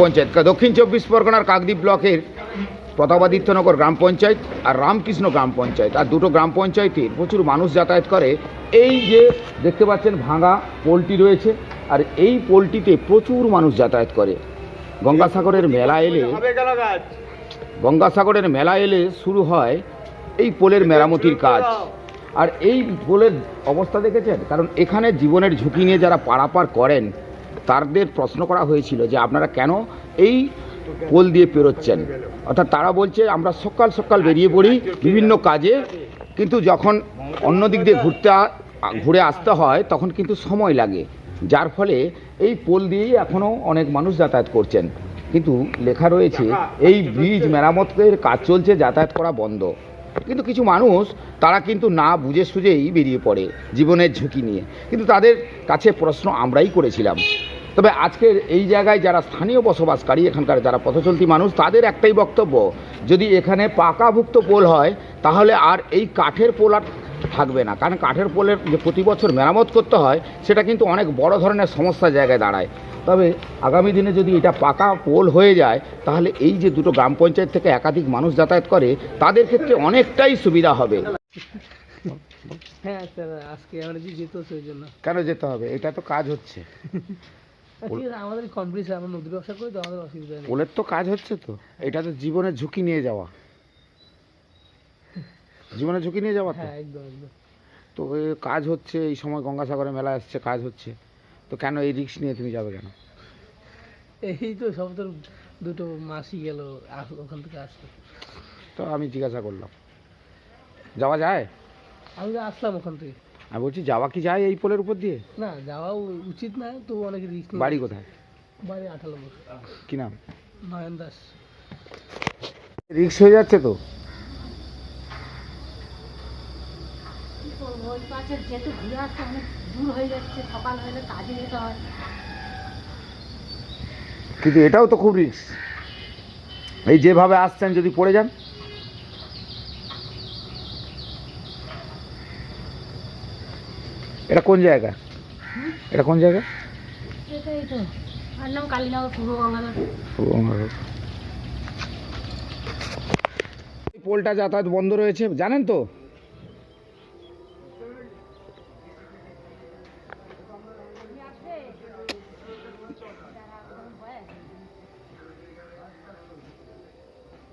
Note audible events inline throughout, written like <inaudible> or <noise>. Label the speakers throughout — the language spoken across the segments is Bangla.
Speaker 1: পঞ্চায়েত। দক্ষিণ চব্বিশ পরগনার কাকদ্বীপ ব্লকের প্রতাপাদিত্যনগর গ্রাম পঞ্চায়েত আর রামকৃষ্ণ গ্রাম পঞ্চায়েত। আর দুটো গ্রাম পঞ্চায়েতের প্রচুর মানুষ যাতায়াত করে। এই যে দেখতে পাচ্ছেন ভাঙা পোলটি রয়েছে, আর এই পোলটিতে প্রচুর মানুষ যাতায়াত করে। গঙ্গাসাগরের মেলা এলে গঙ্গাসাগরের মেলা এলে শুরু হয় এই পোলের মেরামতির কাজ। আর এই পোলের অবস্থা দেখেছেন? কারণ এখানে জীবনের ঝুঁকি নিয়ে যারা পারাপার করেন তাদের প্রশ্ন করা হয়েছিল যে আপনারা কেন এই পোল দিয়ে পেরোচ্ছেন। অর্থাৎ তারা বলছে, আমরা সকাল সকাল বেরিয়ে পড়ি বিভিন্ন কাজে, কিন্তু যখন অন্য দিক দিয়ে ঘুরতে ঘুরে আসতে হয়, তখন কিন্তু সময় লাগে। যার ফলে এই পোল দিয়েই এখনও অনেক মানুষ যাতায়াত করছেন। কিন্তু লেখা রয়েছে, এই ব্রিজ মেরামতের কাজ চলছে, যাতায়াত করা বন্ধ। কিন্তু কিছু মানুষ, তারা কিন্তু না বুঝে সুঝেই বেরিয়ে পড়ে জীবনের ঝুঁকি নিয়ে। কিন্তু তাদের কাছে প্রশ্ন আমরাই করেছিলাম। তবে আজকের এই জায়গায় যারা স্থানীয় বসবাসকারী এখানকার যারা পথচলতি মানুষ তাদের একটাই বক্তব্য যদি এখানে পাকাভুক্ত পোল হয় তাহলে আর এই কাঠের পোল আর থাকবে না। কারণ কাঠের পোলের যে প্রতি বছর মেরামত করতে হয় সেটা কিন্তু অনেক বড় ধরনের সমস্যা জায়গায় দাঁড়ায়। তবে আগামী দিনে যদি এটা পাকা পোল হয়ে যায় তাহলে এই যে দুটো গ্রাম পঞ্চায়েত থেকে একাধিক মানুষ যাতায়াত করে তাদের ক্ষেত্রে অনেকটাই সুবিধা হবে।
Speaker 2: হ্যাঁ স্যার আজকে আমরা যে যেত সেই জন্য।
Speaker 1: কেন যেতে হবে? এটা তো কাজ হচ্ছে। <laughs>
Speaker 2: আমাদের কমপ্লিট আমরা নদীর ব্যবসা করি তো আমাদের অসুবিধা নেই।
Speaker 1: পোলের তো কাজ হচ্ছে তো। এটা তো জীবনের ঝুঁকি নিয়ে যাওয়া। জীবনের ঝুঁকি নিয়ে যাওয়া তো।
Speaker 2: হ্যাঁ একদম একদম।
Speaker 1: তো কাজ হচ্ছে এই সময় গঙ্গাসাগরে মেলা আসছে কাজ হচ্ছে। তো কেন এই রিক্স নিয়ে তুমি যাবে কেন?
Speaker 2: এই তো সব তো দুটো মাসি গেল ওখান থেকে আসলো।
Speaker 1: তো আমি জিজ্ঞাসা করলাম। যাওয়া যায়?
Speaker 2: আমি আসলাম ওখান থেকে।
Speaker 1: আমি বলছি যাওয়া কি যায় এই পোলের উপর দিয়ে?
Speaker 2: না যাওয়া উচিত না তো অনেক রিস্ক
Speaker 1: বাড়ি কোথায়?
Speaker 2: বাড়ি আঠালো
Speaker 1: কি নাম?
Speaker 2: নয়ন দাস।
Speaker 1: রিক্স হয়ে যাচ্ছে তো?
Speaker 3: কি ওই পাশে যেহেতু ঘুরে আসতে অনেক দূর হয়ে যাচ্ছে সকাল হলে কাজে যেতে হয়।
Speaker 1: কিন্তু এটাও তো খুব রিক্স এই যেভাবে আসছেন যদি পড়ে যান। এটা কোন জায়গা? এটা কোন জায়গা? পোলটা যাতায়াত বন্ধ রয়েছে জানেন তো?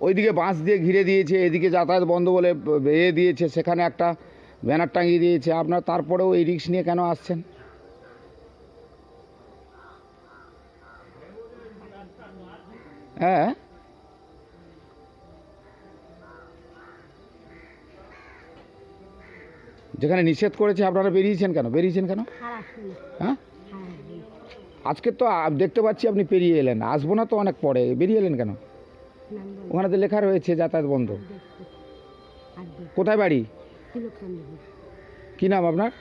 Speaker 1: ওইদিকে বাঁশ দিয়ে ঘিরে দিয়েছে এদিকে যাতায়াত বন্ধ বলে বেয়ে দিয়েছে সেখানে একটা ব্যানার টাঙিয়ে দিয়েছে, আপনার তারপরেও এই রিক্স নিয়ে কেন আসছেন? হ্যাঁ? যেখানে নিষেধ করেছে, আপনারা বেরিয়েছেন কেন? বেরিয়েছেন কেন? হ্যাঁ? আজকে তো দেখতে পাচ্ছি আপনি পেরিয়ে এলেন। আসব না তো অনেক পরে। বেরিয়ে এলেন কেন? ওখানে তো লেখা রয়েছে যাতায়াত বন্ধ। কোথায় বাড়ি? কি নাম আপনার?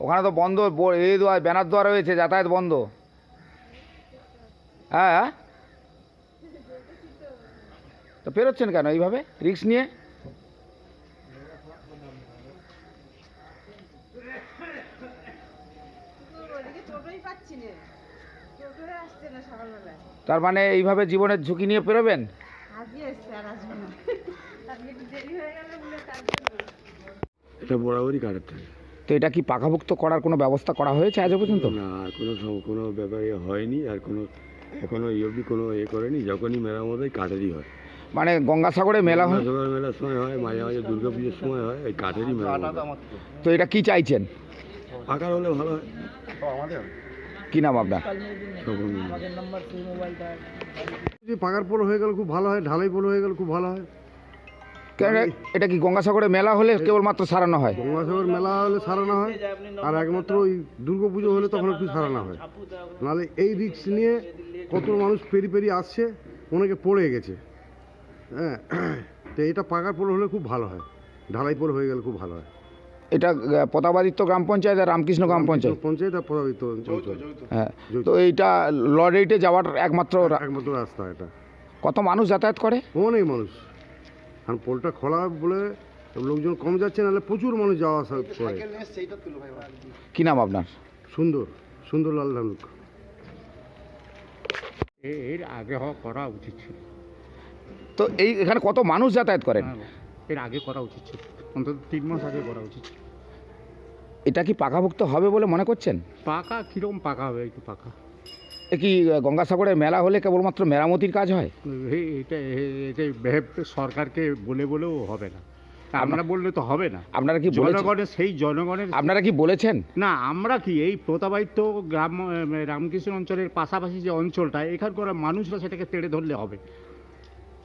Speaker 1: ওখানে তো বন্ধ bo- এ দেওয়া ব্যানার দেওয়া রয়েছে যাতায়াত বন্ধ। হ্যাঁ হ্যাঁ। তো পেরোচ্ছেন কেন এইভাবে? রিক্স নিয়ে? তার মানে এইভাবে জীবনের ঝুঁকি নিয়ে পেরোবেন?
Speaker 4: এটা বরাবরই কাটার
Speaker 1: তো এটা কি পাকাভুক্ত করার কোনো ব্যবস্থা করা হয়েছে আজও পর্যন্ত?
Speaker 4: না আর কোনো সম- কোনো ব্যাপারে হয়নি আর কোনো এখনও এই অবধি কোনো এ করেনি যখনই মেরামত হয় কাঠেরই হয়।
Speaker 1: মানে গঙ্গাসাগরে মেলা হয়?
Speaker 4: সকাল মেলার সময় হয় মাঝে মাঝে দুর্গা পুজোর সময় হয় এই কাঠেরই মেরামত হয়।
Speaker 1: তো এটা কি চাইছেন?
Speaker 4: পাকার হলে ভালো হয়।
Speaker 1: কি নাম আপনার?
Speaker 5: যদি পাকার পোল হয়ে গেলে খুব ভালো হয় ঢালাই পোল হয়ে গেলে খুব ভালো হয়।
Speaker 1: কেন? এটা কি গঙ্গাসাগরে মেলা হলে কেবলমাত্র সারানো হয়?
Speaker 5: গঙ্গাসাগর মেলা হলে সারানো হয় আর একমাত্র ওই দুর্গা পুজো হলে তখন একটু সারানো হয়। নাহলে এই রিক্স নিয়ে কত মানুষ পেরি পেরি আসছে অনেকে পড়ে গেছে। হ্যাঁ তো এটা পাকার পোল হলে খুব ভালো হয় ঢালাই পোল হয়ে গেলে খুব ভালো হয়।
Speaker 1: এটা প্রতাপাদিত্য গ্রাম পঞ্চায়েত আর রামকৃষ্ণ গ্রাম পঞ্চায়েত।
Speaker 5: পঞ্চায়েত আর প্রভাবিত অঞ্চল
Speaker 1: হ্যাঁ। তো এইটা লরিতে যাওয়ার একমাত্র
Speaker 5: একমাত্র রাস্তা এটা।
Speaker 1: কত মানুষ যাতায়াত করে?
Speaker 5: অনেক মানুষ। কারণ পোলটা খোলা বলে লোকজন কম যাচ্ছে নাহলে প্রচুর মানুষ যাওয়া আসা করে।
Speaker 1: কি নাম আপনার?
Speaker 5: সুন্দর সুন্দরলাল ধানুক।
Speaker 6: এর আগে হওয়া করা উচিত ছিল।
Speaker 1: তো এই এখানে কত মানুষ যাতায়াত করেন?
Speaker 6: হ্যাঁ, এর আগে করা উচিত ছিল। অন্তত তিন মাস আগে করা উচিত।
Speaker 1: এটা কি পাকাভুক্ত হবে বলে মনে করছেন?
Speaker 6: পাকা কীরকম পাকা হবে একটু পাকা
Speaker 1: এ কি আহ, গঙ্গাসাগরের মেলা হলে কেবলমাত্র মেরামতির কাজ হয়?
Speaker 6: এটা এ- সরকারকে বলে বলেও হবে না। আমরা বললে তো হবে না।
Speaker 1: আপনারা কি বলেছেন?
Speaker 6: জনগণের সেই জনগণের
Speaker 1: আপনারা কি বলেছেন?
Speaker 6: না আমরা কি এই প্রতাবাদিত্য গ্রাম রামকৃষ্ণ অঞ্চলের পাশাপাশি যে অঞ্চলটা এখানকার মানুষরা সেটাকে তেড়ে ধরলে হবে।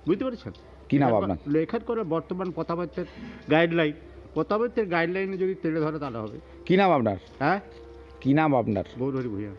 Speaker 6: বুঝতে পেরেছেন?
Speaker 1: কি নাম আপনার?
Speaker 6: করে বর্তমান কথাবার্তার গাইডলাইন কথাবার্তার গাইডলাইনে যদি তেলে ধরে তাহলে হবে।
Speaker 1: কি নাম আপনার?
Speaker 6: হ্যাঁ?
Speaker 1: কি নাম আপনার?
Speaker 6: গৌরহরি ভূঁইয়া।